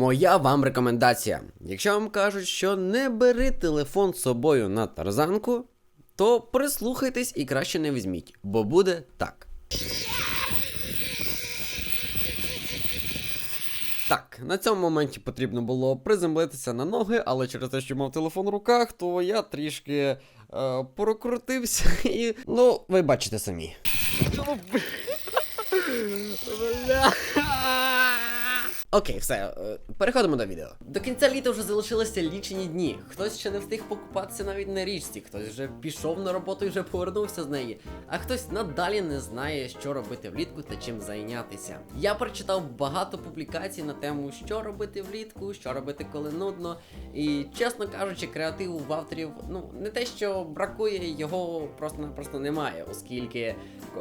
Моя вам рекомендація. Якщо вам кажуть, що не бери телефон з собою на тарзанку, то прислухайтесь і краще не візьміть, бо буде так. Так, на цьому моменті потрібно було приземлитися на ноги, але через те, що мав телефон в руках, то я трішки е, прокрутився і. Ну, ви бачите самі. Окей, все, е, переходимо до відео. До кінця літа вже залишилися лічені дні. Хтось ще не встиг покупатися навіть на річці, хтось вже пішов на роботу і вже повернувся з неї, а хтось надалі не знає, що робити влітку та чим зайнятися. Я прочитав багато публікацій на тему, що робити влітку, що робити, коли нудно. І чесно кажучи, креативу в авторів, ну не те, що бракує, його просто-напросто немає, оскільки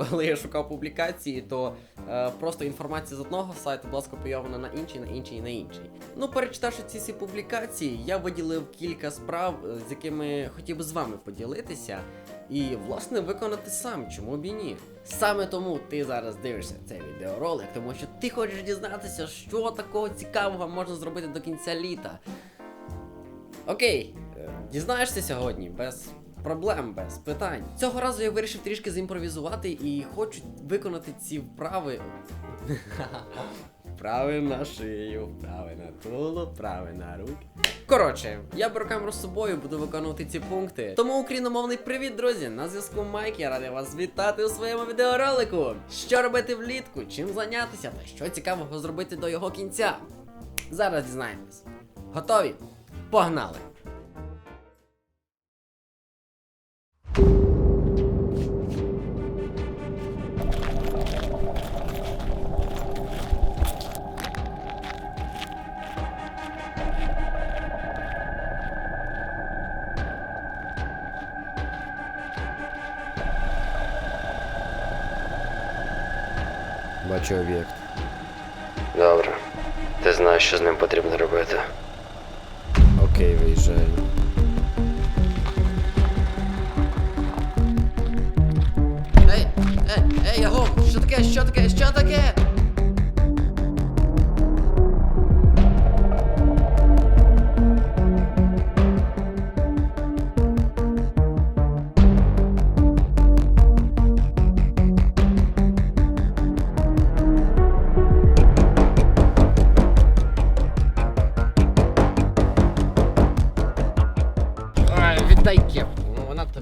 коли я шукав публікації, то е, просто інформація з одного сайту була скопійована на інший, на інший і на інший. Ну, перечитавши ці всі публікації, я виділив кілька справ, е, з якими хотів би з вами поділитися. І, власне, виконати сам, чому б і ні. Саме тому ти зараз дивишся цей відеоролик, тому що ти хочеш дізнатися, що такого цікавого можна зробити до кінця літа. Окей, е, дізнаєшся сьогодні без проблем, без питань. Цього разу я вирішив трішки зімпровізувати і хочу виконати ці вправи. Вправи на шию, вправи на тулу, вправи на руки. Коротше, я беру камеру з собою, буду виконувати ці пункти. Тому україномовний привіт, друзі! На зв'язку Майк, я радий вас вітати у своєму відеоролику. Що робити влітку, чим зайнятися та що цікавого зробити до його кінця. Зараз дізнаємось. Готові? Погнали! Бачу об'єкт. Добре. Ти знаєш, що з ним потрібно робити. Окей, виїжджаю. Ей, ей, ей, яго, що таке, що таке, що таке?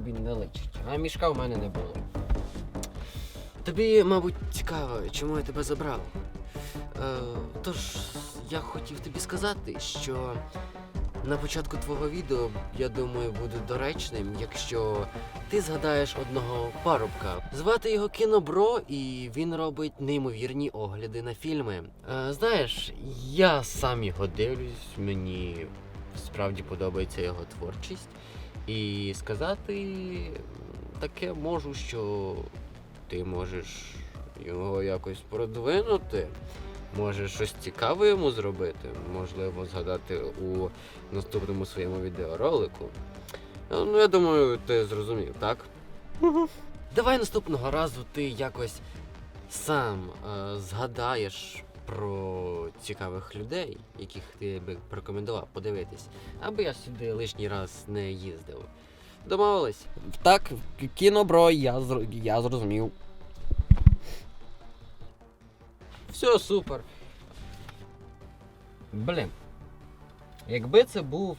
Тобі не личить. А мішка в мене не було. Тобі, мабуть, цікаво, чому я тебе забрав. Е, тож, я хотів тобі сказати, що на початку твого відео, я думаю, буде доречним, якщо ти згадаєш одного парубка. Звати його Кінобро, і він робить неймовірні огляди на фільми. Е, знаєш, я сам його дивлюсь, мені справді подобається його творчість. І сказати таке можу, що ти можеш його якось продвинути. Може щось цікаве йому зробити, можливо, згадати у наступному своєму відеоролику. Е, Ну, я думаю, ти зрозумів, так? Давай наступного разу ти якось сам е, згадаєш про цікавих людей, яких ти би порекомендував подивитись, аби я сюди лишній раз не їздив. Домовились? Так, кінобро, я, я зрозумів. Все супер. Блін. Якби це був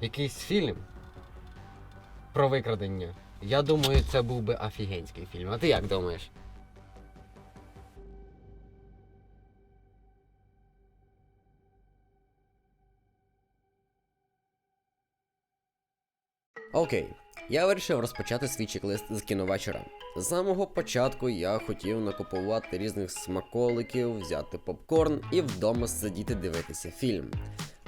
якийсь фільм про викрадення, я думаю, це був би офігенський фільм. А ти як думаєш? Окей, я вирішив розпочати свій чек-лист з кіновечора. З самого початку я хотів накупувати різних смаколиків, взяти попкорн і вдома сидіти дивитися фільм.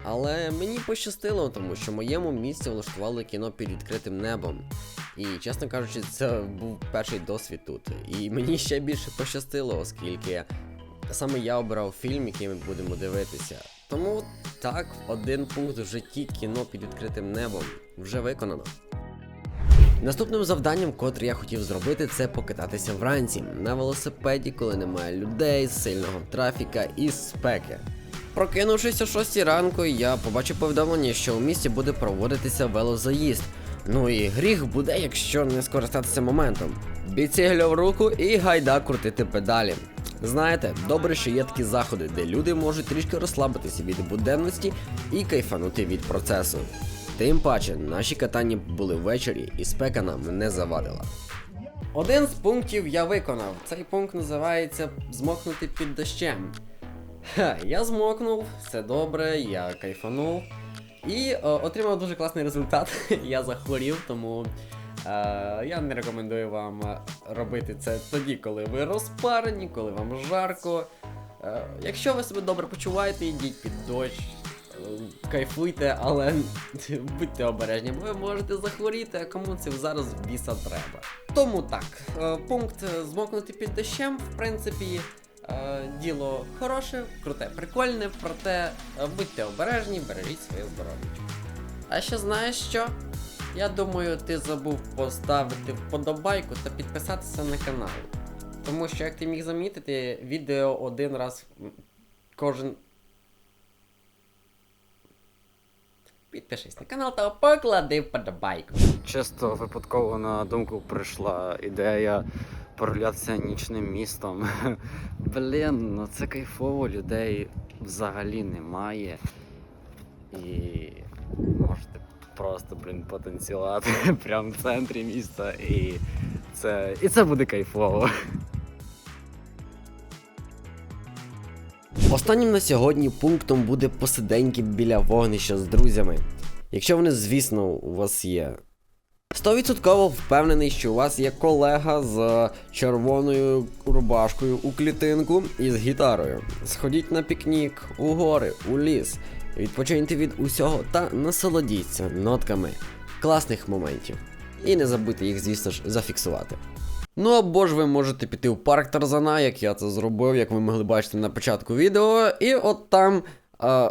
Але мені пощастило, тому що моєму місці влаштували кіно під відкритим небом. І, чесно кажучи, це був перший досвід тут. І мені ще більше пощастило, оскільки саме я обирав фільм, який ми будемо дивитися. Тому так, один пункт в житті кіно під відкритим небом вже виконано. Наступним завданням, котре я хотів зробити, це покататися вранці на велосипеді, коли немає людей, сильного трафіка і спеки. Прокинувшись о 6 ранку, я побачив повідомлення, що у місті буде проводитися велозаїзд. Ну і гріх буде, якщо не скористатися моментом. Біцігля в руку і гайда крутити педалі. Знаєте, добре, що є такі заходи, де люди можуть трішки розслабитися від буденності і кайфанути від процесу. Тим паче, наші катання були ввечері, і спека нам не завадила. Один з пунктів я виконав. Цей пункт називається змокнути під дощем. Ха, я змокнув, все добре, я кайфанув. І е, отримав дуже класний результат. я захворів, тому я не рекомендую вам е, робити це тоді, коли ви розпарені, коли вам жарко. Е, якщо ви себе добре почуваєте, йдіть під дощ. е, Кайфуйте, але будьте обережні, бо ви можете захворіти, а кому це зараз в біса треба. Тому так, е, пункт е, змокнути під дощем, в принципі, е, діло хороше, круте, прикольне, проте е, будьте обережні, бережіть своє здоров'я. А ще знаєш що? Я думаю, ти забув поставити вподобайку та підписатися на канал. Тому що, як ти міг замітити, відео один раз кожен. Підпишись на канал та поклади вподобайку. Чисто випадково на думку прийшла ідея прогулятися нічним містом. Блін, ну це кайфово, людей взагалі немає. І можете просто, блін, потанцювати прямо в центрі міста. І це, і це буде кайфово. Останнім на сьогодні пунктом буде посиденьки біля вогнища з друзями. Якщо вони, звісно, у вас є. 100% впевнений, що у вас є колега з червоною рубашкою у клітинку і з гітарою. Сходіть на пікнік, у гори, у ліс, відпочиньте від усього та насолодіться нотками класних моментів. І не забудьте їх, звісно ж, зафіксувати. Ну або ж ви можете піти в парк Тарзана, як я це зробив, як ви могли бачити на початку відео, і от там а,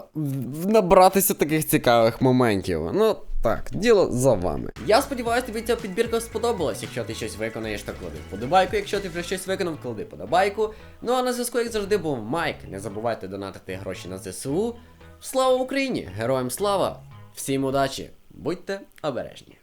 набратися таких цікавих моментів. Ну так, діло за вами. Я сподіваюся, тобі ця підбірка сподобалась. Якщо ти щось виконаєш, то клади вподобайку. Якщо ти вже щось виконав, клади подобайку. Ну а на зв'язку, як завжди, був Майк. Не забувайте донатити гроші на ЗСУ. Слава Україні! Героям слава! Всім удачі! Будьте обережні!